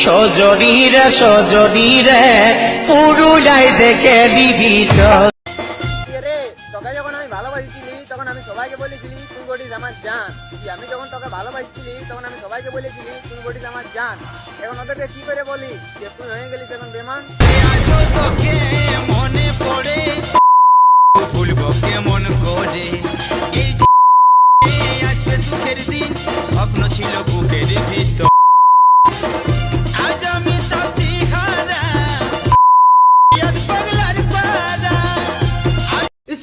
জলমল সজনীরে সজনীরে পুরুলিয়ায় দেখে রে তোকে যখন আমি ভালোবাসিছিলি তখন আমি সবাইকে বলেছিলি তুই বটিস আমার জান। আমি যখন তোকে ভালোবাসিছিলি তখন আমি সবাইকে বলেছিলি তুই বটিস আমার জান। এখন ওদেরকে কি করে বলি? যে তুই হয়ে গেলিস এখন বেমান। তোকে মনে পড়ে। ভুলবো কেমন করে? এই যে আসবে সুখের দিন। স্বপ্ন ছিল বুকের ভিতর